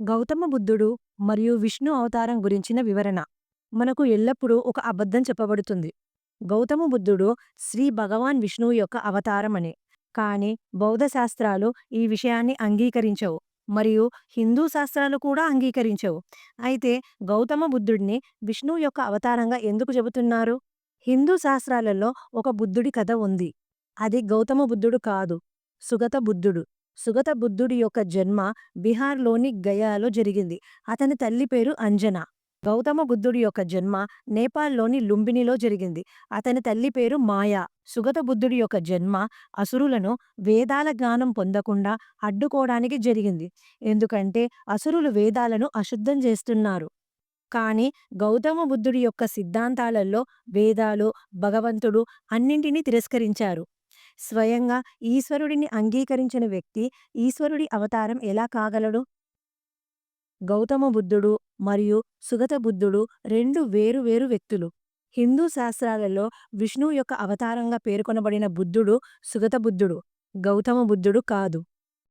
గౌతమ బుద్ధుడు మరియు విష్ణు అవతారం గురించిన వివరణ. మనకు ఎల్లప్పుడూ ఒక అబద్ధం చెప్పబడుతుంది. గౌతమ బుద్ధుడు శ్రీ భగవాన్ విష్ణువు యొక్క అవతారమని. కాని బౌద్ధ శాస్త్రాలు ఈ విషయాన్ని అంగీకరించవు మరియు హిందూ శాస్త్రాలు కూడా అంగీకరించవు. అయితే గౌతమ బుద్ధుడిని విష్ణువు యొక్క అవతారంగా ఎందుకు చెబుతున్నారు? హిందూ శాస్త్రాలలో ఒక బుద్ధుడి కథ ఉంది. అది గౌతమ బుద్ధుడు కాదు. సుగత బుద్ధుడు. సుగత బుద్ధుడి యొక్క జన్మ బీహార్లోని గయాలో జరిగింది. అతని తల్లి పేరు అంజన. గౌతమ బుద్ధుడి యొక్క జన్మ నేపాల్లోని లుంబినిలో జరిగింది. అతని తల్లి పేరు మాయా. సుగత బుద్ధుడి యొక్క జన్మ అసురులను వేదాల జ్ఞానం పొందకుండా అడ్డుకోవడానికి జరిగింది. ఎందుకంటే అసురులు వేదాలను అశుద్ధం చేస్తున్నారు. కాని గౌతమ బుద్ధుడి యొక్క సిద్ధాంతాలలో వేదాలు భగవంతుడు అన్నింటినీ తిరస్కరించారు. స్వయంగా ఈశ్వరుడిని అంగీకరించిన వ్యక్తి ఈశ్వరుడి అవతారం ఎలా కాగలడు? గౌతమ బుద్ధుడు మరియు సుగత బుద్ధుడు రెండు వేరు వేరు వ్యక్తులు. హిందూ శాస్త్రాలలో విష్ణువు యొక్క అవతారంగా పేర్కొనబడిన బుద్ధుడు సుగత బుద్ధుడు గౌతమ బుద్ధుడు కాదు.